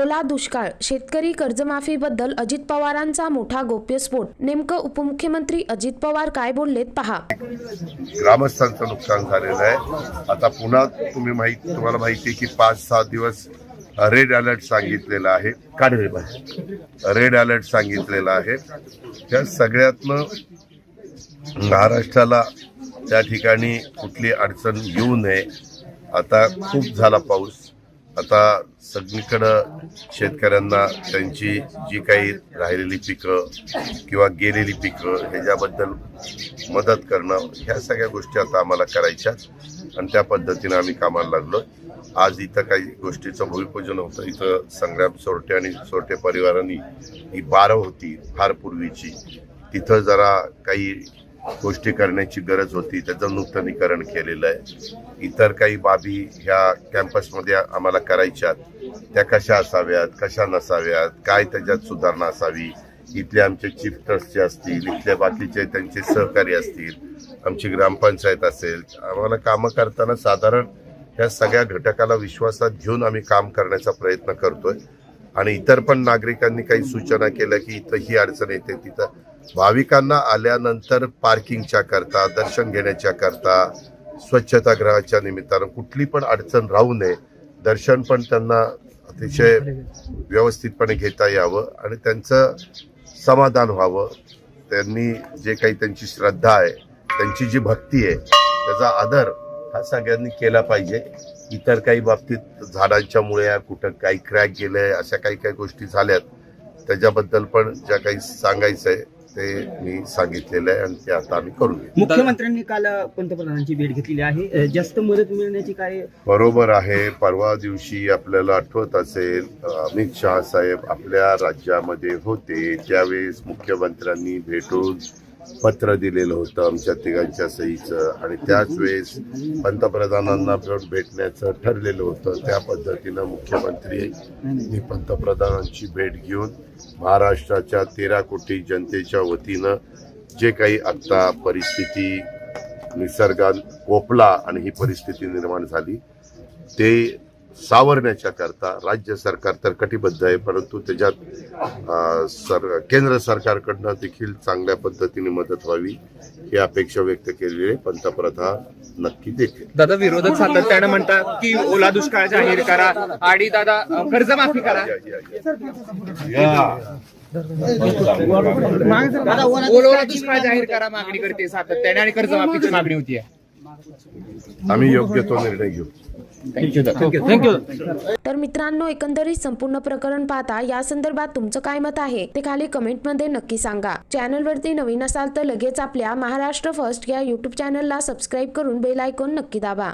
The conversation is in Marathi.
ओला दुष्काळ शेतकरी कर्जमाफीबद्दल अजित पवारांचा मोठा गोप्यस्फोट. नेमकं उपमुख्यमंत्री अजित पवार काय बोललेत पहा. ग्रामस्थांचं नुकसान झालेलं आहे. आता पुन्हा तुम्ही माहिती तुम्हाला माहिती आहे की पाच सहा दिवस रेड अलर्ट सांगितलेला आहे. काढले रेड अलर्ट सांगितलेला आहे. त्या सगळ्यातनं महाराष्ट्राला त्या ठिकाणी कुठली अडचण येऊ नये. आता खूप झाला पाऊस. आता सगळीकडं शेतकऱ्यांना त्यांची जी काही राहिलेली पिकं किंवा गेलेली पिकं ह्याच्याबद्दल मदत करणं ह्या सगळ्या गोष्टी आता आम्हाला करायच्या आणि त्या पद्धतीनं आम्ही कामाला लागलो आज इथं काही गोष्टीचं भूमिपूजन होतं. इथं संग्राम सोरटे आणि सोरटे परिवारांनी ही बारव होती फार पूर्वीची. तिथं जरा काही गोष्टी करण्याची गरज होती त्याचं नूतनीकरण केलेलं आहे. इतर काही बाबी ह्या कॅम्पसमध्ये आम्हाला करायच्यात. त्या कशा असाव्यात कशा नसाव्यात काय त्याच्यात सुधारणा असावी? इथले आमचे चीफ ट्रस्टचे असतील इथले बाकीचे त्यांचे सहकारी असतील आमची ग्रामपंचायत असेल आम्हाला कामं करताना साधारण या सगळ्या घटकाला विश्वासात घेऊन आम्ही काम करण्याचा प्रयत्न करतोय. आणि इतर पण नागरिकांनी काही सूचना केल्या की इथं ही अडचण येते तिथं भाविकांना आल्यानंतर पार्किंगच्या करता दर्शन घेण्याच्या करता स्वच्छतागृहाच्या निमित्तानं कुठली पण अडचण राहू नये. दर्शन पण त्यांना अतिशय व्यवस्थितपणे घेता यावं आणि त्यांचं समाधान व्हावं. त्यांनी जे काही त्यांची श्रद्धा आहे त्यांची जी भक्ती आहे त्याचा आदर हा सगळ्यांनी केला पाहिजे. इतर काही बाबतीत झाडांच्यामुळे कुठं काही क्रॅक गेले अशा काही काही गोष्टी झाल्यात. त्याच्याबद्दल पण ज्या काही सांगायचं आहे ते मी सांगितलेलं आहे आणि ते आता आम्ही करू मुख्यमंत्र्यांनी काल पंतप्रधानांची भेट घेतलेली आहे. जास्त मदत मिळण्याची काय बरोबर आहे. परवा दिवशी आपल्याला आठवत असेल अमित शहा साहेब आपल्या राज्यामध्ये होते. त्यावेळेस मुख्यमंत्र्यांनी भेटून पत्र दिलेलं होतं आमच्या तिघांच्या सहीचं. आणि त्याच वेळेस पंतप्रधानांना भेटण्याचं ठरलेलं होतं. त्या पद्धतीनं मुख्यमंत्री पंतप्रधानांची भेट घेऊन महाराष्ट्राच्या तेरा कोटी जनतेच्या वतीनं जे काही आत्ता परिस्थिती निसर्गात कोपला आणि ही परिस्थिती निर्माण झाली ते सावरण्याच्या करता राज्य सरकार तर कटिबद्ध आहे परंतु त्याच्यात सर केंद्र सरकारकडनं देखील चांगल्या पद्धतीने मदत व्हावी ही अपेक्षा व्यक्त केलेली आहे. पंतप्रधान नक्की देखील. दादा विरोधक सातत्यानं म्हणतात की ओला दुष्काळ जाहीर करा आणि दादा कर्जमाफी करा. ओला दुष्काळ जाहीर करा मागणी करते सातत्याने आणि कर्जमाफीची मागणी होती आम्ही योग्य तो निर्णय घेऊ. थँक्यू तर मित्रांनो एकंदरीत संपूर्ण प्रकरण पाहता या संदर्भात तुमचं काय मत आहे ते खाली कमेंटमध्ये नक्की सांगा. चॅनलवरती नवीन असाल तर लगेच आपल्या महाराष्ट्र फर्स्ट या युट्यूब चॅनलला सबस्क्राईब करून बेल आयकॉन नक्की दाबा.